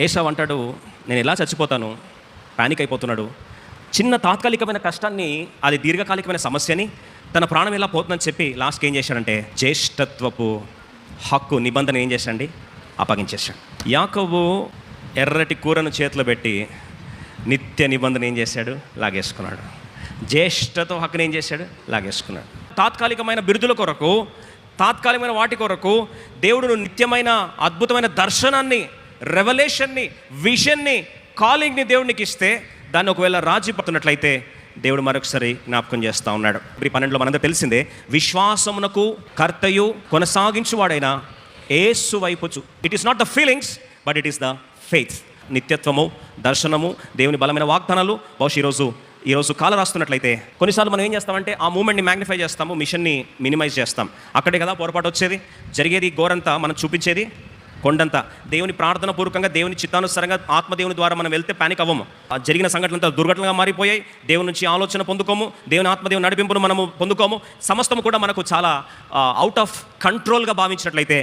ఏషావ్ అంటాడు నేను ఎలా చచ్చిపోతాను? పానిక్ అయిపోతున్నాడు. చిన్న తాత్కాలికమైన కష్టాన్ని అది దీర్ఘకాలికమైన సమస్యని తన ప్రాణం ఎలా పోతుందని చెప్పి లాస్ట్కి ఏం చేశాడంటే జ్యేష్ఠత్వపు హక్కు నిబంధన ఏం చేశాడండి? అప్పగించేశాడు. యాకబు ఎర్రటి కూరను చేతిలో పెట్టి నిత్య నిబంధన ఏం చేశాడు? లాగేసుకున్నాడు. జ్యేష్ఠతో హక్కుని ఏం చేశాడు? లాగేసుకున్నాడు. తాత్కాలికమైన బిరుదుల కొరకు తాత్కాలికమైన వాటి కొరకు దేవుడు నిత్యమైన అద్భుతమైన దర్శనాన్ని రెవల్యూషన్ని విజన్ని కాలింగ్ని దేవునికి ఇస్తే దాన్ని ఒకవేళ రాజీ పడుతున్నట్లయితే దేవుడు మరొకసారి జ్ఞాపకం చేస్తూ ఉన్నాడు. ఈ పన్నెండులో మనందరూ తెలిసిందే విశ్వాసమునకు కర్తయు కొనసాగించువాడైన ఏసు వైపు it is not the feelings but it is the faith నిత్యత్వము దర్శనము దేవుని బలమైన వాగ్దానాలు. బహుశా ఈరోజు ఈరోజు కాల రాస్తున్నట్లయితే కొన్నిసార్లు మనం ఏం చేస్తామంటే ఆ మూమెంట్ని మ్యాగ్నిఫై చేస్తాము మిషన్ని మినిమైజ్ చేస్తాం. అక్కడే కదా పొరపాటు వచ్చేది? జరిగేది గోరంతా మనం చూపించేది? కొండంతా. దేవుని ప్రార్థన పూర్వకంగా దేవుని చిత్తానుసారంగా ఆత్మదేవుని ద్వారా మనం వెళ్తే పానిక్ అవ్వము. ఆ జరిగిన సంఘటనలంతా దుర్ఘటనగా మారిపోయాయి. దేవుని నుంచి ఆలోచన పొందుకోము. దేవుని ఆత్మదేవుని నడిపింపును మనము పొందుకోము. సమస్తము కూడా మనకు చాలా అవుట్ ఆఫ్ కంట్రోల్గా భావించినట్లయితే